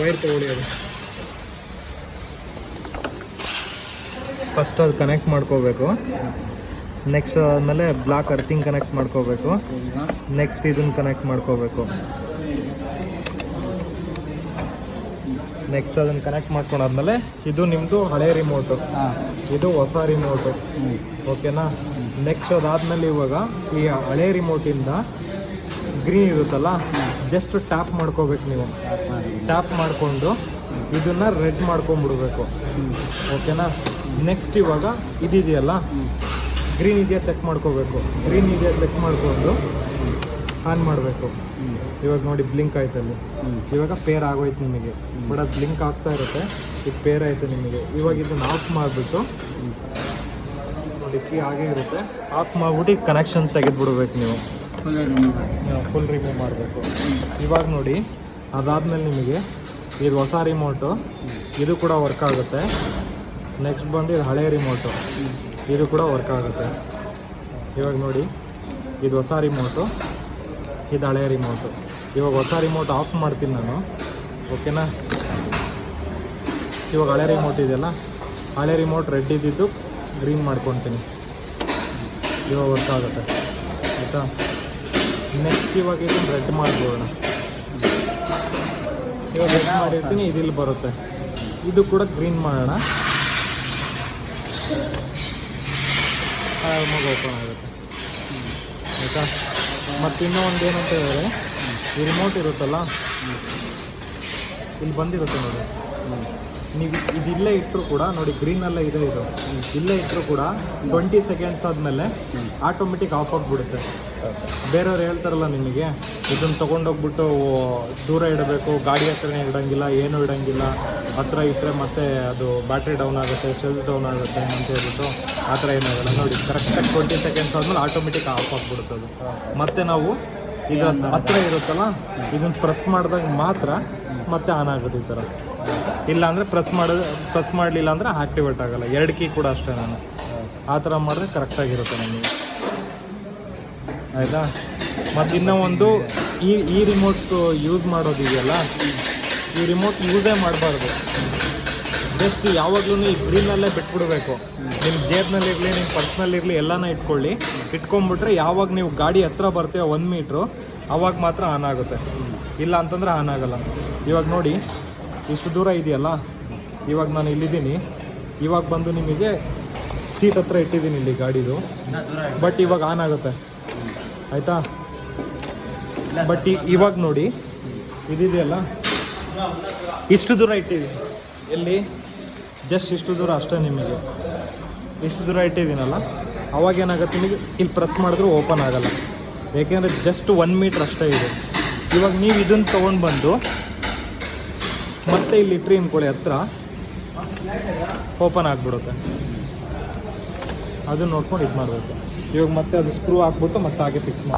Wire ತಗೊಳ್ಳಿ ಅದು. First ಅದು ಕನೆಕ್ಟ್ ಮಾಡ್ಕೋಬೇಕು. ನೆಕ್ಸ್ಟ್ ಆದಮೇಲೆ ಬ್ಲಾಕ್ ಅರ್ಥಿಂಗ್ ಕನೆಕ್ಟ್ ಮಾಡ್ಕೋಬೇಕು. ನೆಕ್ಸ್ಟ್ ಇದನ್ನು ಕನೆಕ್ಟ್ ಮಾಡ್ಕೋಬೇಕು. ನೆಕ್ಸ್ಟ್ ಅದನ್ನು ಕನೆಕ್ಟ್ ಮಾಡ್ಕೊಂಡಾದ್ಮೇಲೆ ಇದು ನಿಮ್ಮದು ಹಳೆ ರಿಮೋಟು ಇದು ಹೊಸ ರಿಮೋಟು ಓಕೆನಾ ನೆಕ್ಸ್ಟ್ ಅದಾದಮೇಲೆ ಇವಾಗ ಈ ಹಳೆ ರಿಮೋಟಿಂದ ಗ್ರೀನ್ ಇರುತ್ತಲ್ಲ ಜಸ್ಟ್ ಟ್ಯಾಪ್ ಮಾಡ್ಕೋಬೇಕು ನೀವು. ಟ್ಯಾಪ್ ಮಾಡಿಕೊಂಡು ಇದನ್ನ ರೆಡ್ ಮಾಡ್ಕೊಂಡ್ಬಿಡ್ಬೇಕು. ಓಕೆನಾ ನೆಕ್ಸ್ಟ್ ಇವಾಗ ಇದಿದೆಯಲ್ಲ? ಗ್ರೀನ್ ಇದೆಯಾ ಚೆಕ್ ಮಾಡ್ಕೋಬೇಕು. ಗ್ರೀನ್ ಇದೆಯಾ ಚೆಕ್ ಮಾಡಿಕೊಂಡು ಆನ್ ಮಾಡಬೇಕು. ಇವಾಗ ನೋಡಿ ಬ್ಲಿಂಕ್ ಆಯ್ತಲ್ಲಿ. ಇವಾಗ ಪೇರ್ ಆಗೋಯ್ತು ನಿಮಗೆ. ಬಟ್ ಅದು ಬ್ಲಿಂಕ್ ಆಗ್ತಾ ಇರುತ್ತೆ. ಈಗ ಪೇರ್ ಆಯಿತು ನಿಮಗೆ. ಇವಾಗ ಇದನ್ನು ಆಫ್ ಮಾಡಿಬಿಟ್ಟು ನೋಡಿ ಕೀ ಆಗೇ ಇರುತ್ತೆ. ಆಫ್ ಮಾಡ್ಬಿಟ್ಟು ಕನೆಕ್ಷನ್ ತೆಗೆದುಬಿಡ್ಬೇಕು ನೀವು. ಫುಲ್ ರಿಮೂವ್ ಮಾಡಬೇಕು. ಇವಾಗ ನೋಡಿ, ಅದಾದ್ಮೇಲೆ ನಿಮಗೆ ಇದು ಹೊಸ ರಿಮೋಟು ಇದು ಕೂಡ ವರ್ಕ್ ಆಗುತ್ತೆ. ನೆಕ್ಸ್ಟ್ ಬಂದು ಇದು ಹಳೆ ರಿಮೋಟು ಇದು ಕೂಡ ವರ್ಕ್ ಆಗುತ್ತೆ. ಇವಾಗ ನೋಡಿ, ಇದು ಹೊಸ ರಿಮೋಟು ಇದು ಹಳೆ ರಿಮೋಟು ಇವಾಗ ಹೊಸ ರಿಮೋಟ್ ಆಫ್ ಮಾಡ್ತೀನಿ ನಾನು. ಓಕೆನಾ ಇವಾಗ ಹಳೆ ರಿಮೋಟ್ ಇದೆಯಲ್ಲ, ಹಳೆ ರಿಮೋಟ್ ರೆಡ್ ಇದ್ದಿದ್ದು ಗ್ರೀನ್ ಮಾಡ್ಕೊತೀನಿ. ಇವಾಗ ವರ್ಕ್ ಆಗುತ್ತೆ. ಆಯಿತಾ? ನೆಕ್ಸ್ಟ್ ಇವಾಗ ಇದು ರೆಡ್ ಮಾಡ್ಬೋಣ ಇವಾಗ ರೆಡ್ ಮಾಡಿರ್ತೀನಿ ಇದಿಲ್ಲಿ ಬರುತ್ತೆ. ಇದು ಕೂಡ ಗ್ರೀನ್ ಮಾಡೋಣ. ಆರಾಮಾಗಿ ಓಪನ್ ಆಗುತ್ತೆ. ಆಯಿತಾ? ಮತ್ತು ಇನ್ನೂ ಒಂದು ಏನಂತ ಹೇಳಿದ್ರೆ, ಈ ರಿಮೋಟ್ ಇರುತ್ತಲ್ಲ? ಇಲ್ಲಿ ಬಂದಿರುತ್ತೆ ನೋಡಿ. ನೀವು ಇದಿಲ್ಲೇ ಇಟ್ಟರು ಕೂಡ, ನೋಡಿ ಗ್ರೀನಲ್ಲೇ ಇದೆ ಇದು. ಇಲ್ಲೇ ಇಟ್ಟರು ಕೂಡ ಟ್ವೆಂಟಿ ಸೆಕೆಂಡ್ಸ್ ಆದಮೇಲೆ ಆಟೋಮೆಟಿಕ್ ಆಫ್ ಆಗಿಬಿಡುತ್ತೆ. ಬೇರೆಯವ್ರು ಹೇಳ್ತಾರಲ್ಲ ನಿಮಗೆ, ಇದನ್ನ ತೊಗೊಂಡೋಗ್ಬಿಟ್ಟು ದೂರ ಇಡಬೇಕು, ಗಾಡಿ ಹತ್ರನೇ ಇಡಂಗಿಲ್ಲ, ಏನೂ ಇಡಂಗಿಲ್ಲ, ಹತ್ರ ಇಟ್ಟರೆ ಮತ್ತೆ ಅದು ಬ್ಯಾಟ್ರಿ ಡೌನ್ ಆಗುತ್ತೆ ಸೆಲ್ ಡೌನ್ ಆಗುತ್ತೆ ಅಂತ ಹೇಳ್ಬಿಟ್ಟು ಆ ಥರ ಏನಾಗಲ್ಲ ನೋಡಿ ಕರೆಕ್ಟಾಗಿ ಟ್ವೆಂಟಿ ಸೆಕೆಂಡ್ಸ್ ಆದಮೇಲೆ ಆಟೋಮೆಟಿಕ್ ಆಫ್ ಆಗಿಬಿಡುತ್ತೆ ಅದು. ಮತ್ತೆ ನಾವು ಈಗ ಹತ್ರ ಇರುತ್ತಲ್ಲ, ಇದನ್ನ ಪ್ರೆಸ್ ಮಾಡಿದಾಗ ಮಾತ್ರ ಮತ್ತೆ ಆನ್ ಆಗುತ್ತೆ ಈ ಥರ. ಇಲ್ಲ ಅಂದರೆ ಪ್ರೆಸ್ ಮಾಡೋದು ಪ್ರೆಸ್ ಮಾಡಲಿಲ್ಲ ಅಂದರೆ ಆಕ್ಟಿವೇಟ್ ಆಗಲ್ಲ. ಎರಡು ಕೀ ಕೂಡ ಅಷ್ಟೇ ನಾನು. ಆ ಥರ ಮಾಡಿದ್ರೆ ಕರೆಕ್ಟಾಗಿರುತ್ತೆ ನಮಗೆ. ಆಯಿತಾ? ಮತ್ತು ಇನ್ನೂ ಒಂದು ಈ ಈ ರಿಮೋಟ್ ಯೂಸ್ ಮಾಡೋದಿದೆಯಲ್ಲ ಈ ರಿಮೋಟ್ ಯೂಸೇ ಮಾಡಬಾರ್ದು. ಜಸ್ಟ್ ಯಾವಾಗಲೂ ಈ ಗ್ರೀನಲ್ಲೇ ಬಿಟ್ಬಿಡ್ಬೇಕು. ನಿಮ್ಮ ಜೇಬ್ನಲ್ಲಿರಲಿ ನಿಮ್ಮ ಪರ್ಸ್ನಲ್ಲಿರಲಿ ಎಲ್ಲಾನ ಇಟ್ಕೊಳ್ಳಿ. ಇಟ್ಕೊಂಡ್ಬಿಟ್ರೆ ಯಾವಾಗ ನೀವು ಗಾಡಿ ಹತ್ರ ಬರ್ತೀವ ಒಂದು ಮೀಟ್ರು ಅವಾಗ ಮಾತ್ರ ಆನ್ ಆಗುತ್ತೆ. ಇಲ್ಲ ಅಂತಂದ್ರೆ ಆನ್ ಆಗಲ್ಲ. ಇವಾಗ ನೋಡಿ ಇಷ್ಟು ದೂರ ಇದೆಯಲ್ಲ? ಇವಾಗ ನಾನು ಇಲ್ಲಿದ್ದೀನಿ. ಇವಾಗ ಬಂದು ನಿಮಗೆ ಸೀಟ್ ಹತ್ರ ಇಟ್ಟಿದ್ದೀನಿ ಇಲ್ಲಿ ಗಾಡಿದು. ಬಟ್ ಇವಾಗ ಆನ್ ಆಗುತ್ತೆ. ಆಯಿತಾ? ಬಟ್ ಇವಾಗ ನೋಡಿ. ಇದಿದೆಯಲ್ಲ? ಇಷ್ಟು ದೂರ ಇಟ್ಟಿದ್ದೀನಿ. ಎಲ್ಲಿ? ಜಸ್ಟ್ ಇಷ್ಟು ದೂರ ಅಷ್ಟೇ ನಿಮಗೆ. ಇಷ್ಟು ದೂರ ಇಟ್ಟಿದ್ದೀನಲ್ಲ? ಅವಾಗ ಏನಾಗುತ್ತೆ ನಿಮಗೆ? ಇಲ್ಲಿ ಪ್ರೆಸ್ ಮಾಡಿದ್ರೂ ಓಪನ್ ಆಗಲ್ಲ. ಏಕೆಂದರೆ ಜಸ್ಟ್ ಒನ್ ಮೀಟ್ರ್ ಅಷ್ಟೇ ಇದೆ. ಇವಾಗ ನೀವು ಇದನ್ನು ತೊಗೊಂಡು ಬಂದು ಮತ್ತೆ ಇಲ್ಲಿ ಇಟ್ರಿ ಅನ್ಕೊಳ್ಳಿ, ಹತ್ರ. ಓಪನ್ ಆಗಿಬಿಡುತ್ತೆ. ಅದನ್ನ ನೋಡ್ಕೊಂಡು ಇದು ಮಾಡಬೇಕು. ಇವಾಗ ಮತ್ತೆ ಅದು ಸ್ಕ್ರೂ ಹಾಕ್ಬಿಟ್ಟು ಮತ್ತೆ ಹಾಗೆ ಫಿಕ್ಸ್ ಮಾಡಿ